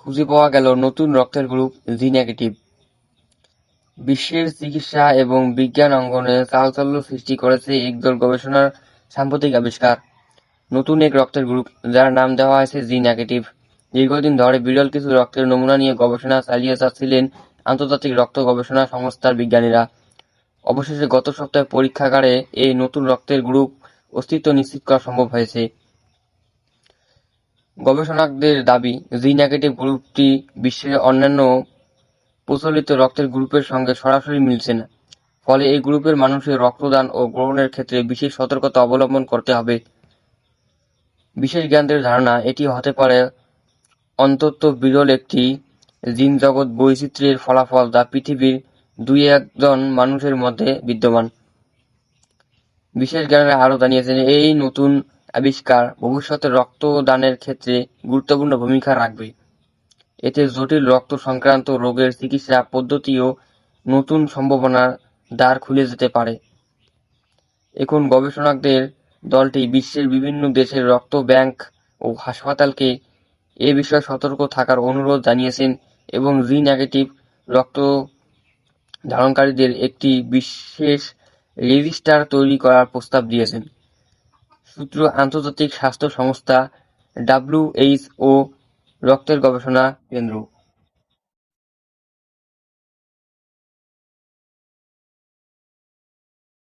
খুঁজে পাওয়া গেল নতুন রক্তের গ্রুপ জি নেগেটিভ। বিশ্বের চিকিৎসা এবং বিজ্ঞান অঙ্গনে চাঞ্চল্য সৃষ্টি করেছে একদল গবেষণার সাম্প্রতিক আবিষ্কার, নতুন এক রক্তের গ্রুপ, যার নাম দেওয়া হয়েছে জি নেগেটিভ। দীর্ঘদিন ধরে বিরল কিছু রক্তের নমুনা নিয়ে গবেষণা চালিয়ে যাচ্ছিলেন আন্তর্জাতিক রক্ত গবেষণা সংস্থার বিজ্ঞানীরা। অবশেষে গত সপ্তাহে পরীক্ষাগারে এই নতুন রক্তের গ্রুপ অস্তিত্ব নিশ্চিত করা সম্ভব হয়েছে। গবেষকদের দাবি, জি নেগেটিভ গ্রুপটি বিশ্বের অন্যান্য প্রচলিত রক্তের গ্রুপের সঙ্গে সরাসরি মিলছে না, ফলে এই গ্রুপের মানুষের রক্তদান ও গ্রহণের ক্ষেত্রে বিশেষ সতর্কতা অবলম্বন করতে হবে। বিশেষজ্ঞদের ধারণা, এটি হতে পারে অত্যন্ত বিরল একটি জিনজগৎ বৈচিত্র্যের ফলাফল যা পৃথিবীর দুই-একজন মানুষের মধ্যে বিদ্যমান। বিশেষ বিশেষজ্ঞরা আরও জানিয়েছেন, এই নতুন আবিষ্কার ভবিষ্যতে রক্তদানের ক্ষেত্রে গুরুত্বপূর্ণ ভূমিকা রাখবে। এতে জটিল রক্ত সংক্রান্ত রোগের চিকিৎসা পদ্ধতিও নতুন সম্ভাবনার দ্বার খুলে যেতে পারে। এখন গবেষকদের দলটি বিশ্বের বিভিন্ন দেশের রক্ত ব্যাংক ও হাসপাতালকে এ বিষয়ে সতর্ক থাকার অনুরোধ জানিয়েছেন এবং জি নেগেটিভ রক্ত ধারণকারীদের একটি বিশেষ রেজিস্টার তৈরি করার প্রস্তাব দিয়েছেন। সূত্র আন্তর্জাতিক স্বাস্থ্য সংস্থা ডাব্লিউএইচও রক্তের গবেষণা কেন্দ্র।